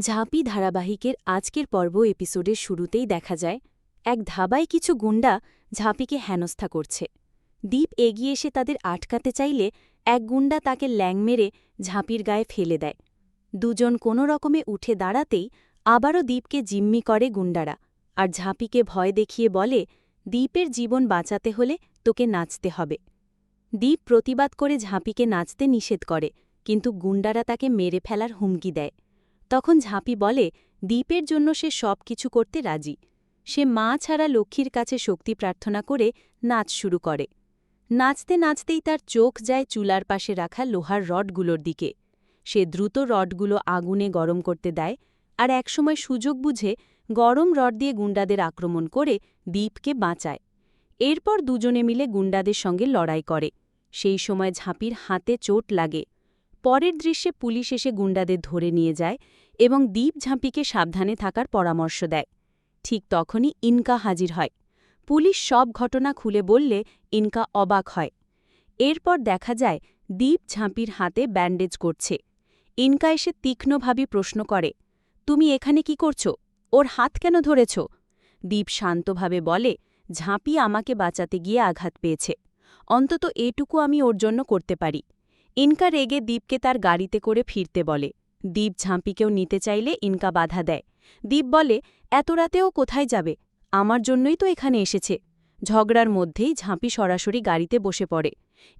ঝাঁপি ধারাবাহিকের আজকের পর্ব এপিসোডের শুরুতেই দেখা যায়, এক ধাবায় কিছু গুন্ডা ঝাঁপিকে হেনস্থা করছে। দ্বীপ এগিয়ে এসে তাদের আটকাতে চাইলে এক গুন্ডা তাকে ল্যাং মেরে ঝাঁপির গায়ে ফেলে দেয়। দুজন কোনো রকমে উঠে দাঁড়াতেই আবারও দ্বীপকে জিম্মি করে গুন্ডারা আর ঝাঁপিকে ভয় দেখিয়ে বলে, দ্বীপের জীবন বাঁচাতে হলে তোকে নাচতে হবে। দ্বীপ প্রতিবাদ করে ঝাঁপিকে নাচতে নিষেধ করে, কিন্তু গুন্ডারা তাকে মেরে ফেলার হুমকি দেয়। তখন ঝাঁপি বলে, দ্বীপের জন্য সে সব কিছু করতে রাজি। সে মা ছাড়া লক্ষ্মীর কাছে শক্তি প্রার্থনা করে নাচ শুরু করে। নাচতে নাচতেই তার চোখ যায় চুলার পাশে রাখা লোহার রডগুলোর দিকে। সে দ্রুত রডগুলো আগুনে গরম করতে দেয় আর একসময় সুযোগ বুঝে গরম রড দিয়ে গুন্ডাদের আক্রমণ করে দ্বীপকে বাঁচায়। এরপর দুজনে মিলে গুন্ডাদের সঙ্গে লড়াই করে। সেই সময় ঝাঁপির হাতে চোট লাগে। পরের দৃশ্যে পুলিশ এসে গুন্ডাদের ধরে নিয়ে যায় এবং দ্বীপ ঝাঁপিকে সাবধানে থাকার পরামর্শ দেয়। ঠিক তখনই ইনকা হাজির হয়। পুলিশ সব ঘটনা খুলে বললে ইনকা অবাক হয়। এরপর দেখা যায় দ্বীপ ঝাঁপির হাতে ব্যান্ডেজ করছে। ইনকা এসে তীক্ষ্ণভাবে প্রশ্ন করে, তুমি এখানে কি করছ? ওর হাত কেন ধরেছ? দ্বীপ শান্তভাবে বলে, ঝাঁপি আমাকে বাঁচাতে গিয়ে আঘাত পেয়েছে। অন্তত এটুকু আমি ওর জন্য করতে পারি। ইনকা রেগে দ্বীপকে তার গাড়িতে করে ফিরতে বলে। দ্বীপ ঝাঁপিকেও নিতে চাইলে ইনকা বাধা দেয়। দ্বীপ বলে, এত রাতেও কোথায় যাবে? আমার জন্যই তো এখানে এসেছে। ঝগড়ার মধ্যেই ঝাঁপি সরাসরি গাড়িতে বসে পড়ে।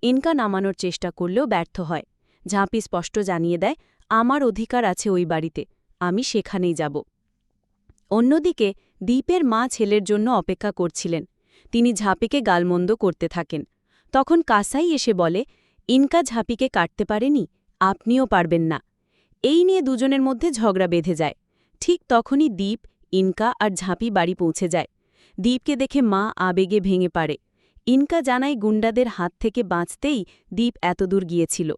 ইনকা নামানোর চেষ্টা করলেও ব্যর্থ হয়। ঝাঁপি স্পষ্ট জানিয়ে দেয়, আমার অধিকার আছে ওই বাড়িতে। আমি সেখানেই যাব। অন্যদিকে দ্বীপের মা ছেলের জন্য অপেক্ষা করছিলেন। তিনি ঝাঁপিকে গালমন্দ করতে থাকেন। তখন কাসাই এসে বলে ইনকা ঝাঁপিকে কাটতে পারেনি, আপনিও পারবেন না। এই নিয়ে দুজনের মধ্যে ঝগড়া বেঁধে যায়। ঠিক তখনই দ্বীপ ইনকা আর ঝাঁপি বাড়ি পৌঁছে যায়। দ্বীপকে দেখে মা আবেগে ভেঙে পারে ইনকা জানায় গুন্ডাদের হাত থেকে বাঁচতেই দ্বীপ এতদূর গিয়েছিল।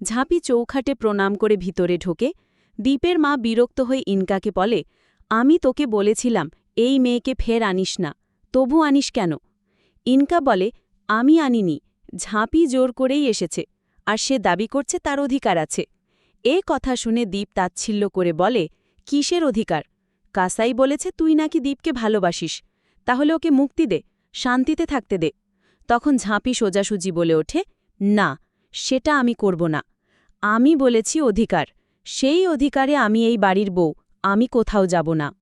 ঝাঁপি চৌখাটে প্রণাম করে ভিতরে ঢোকে। দ্বীপের মা বিরক্ত হয়ে ইনকাকে বলে, আমি তোকে বলেছিলাম, এই মেয়েকে ফের আনিস না। তবু আনিস কেন? ইনকা বলে, আমি আনিনি। ঝাঁপি জোর করেই এসেছে, আর সে দাবি করছে তার অধিকার আছে। এ কথা শুনে দ্বীপ তাচ্ছিল্য করে বলে, কিসের অধিকার? কাসাই বলেছে তুই নাকি দ্বীপকে ভালোবাসিস। তাহলে ওকে মুক্তি দে, শান্তিতে থাকতে দে। তখন ঝাঁপি সোজাসুজি বলে ওঠে, না, সেটা আমি করব না। আমি বলেছি অধিকার। সেই অধিকারে আমি এই বাড়ির বউ, আমি কোথাও যাব না।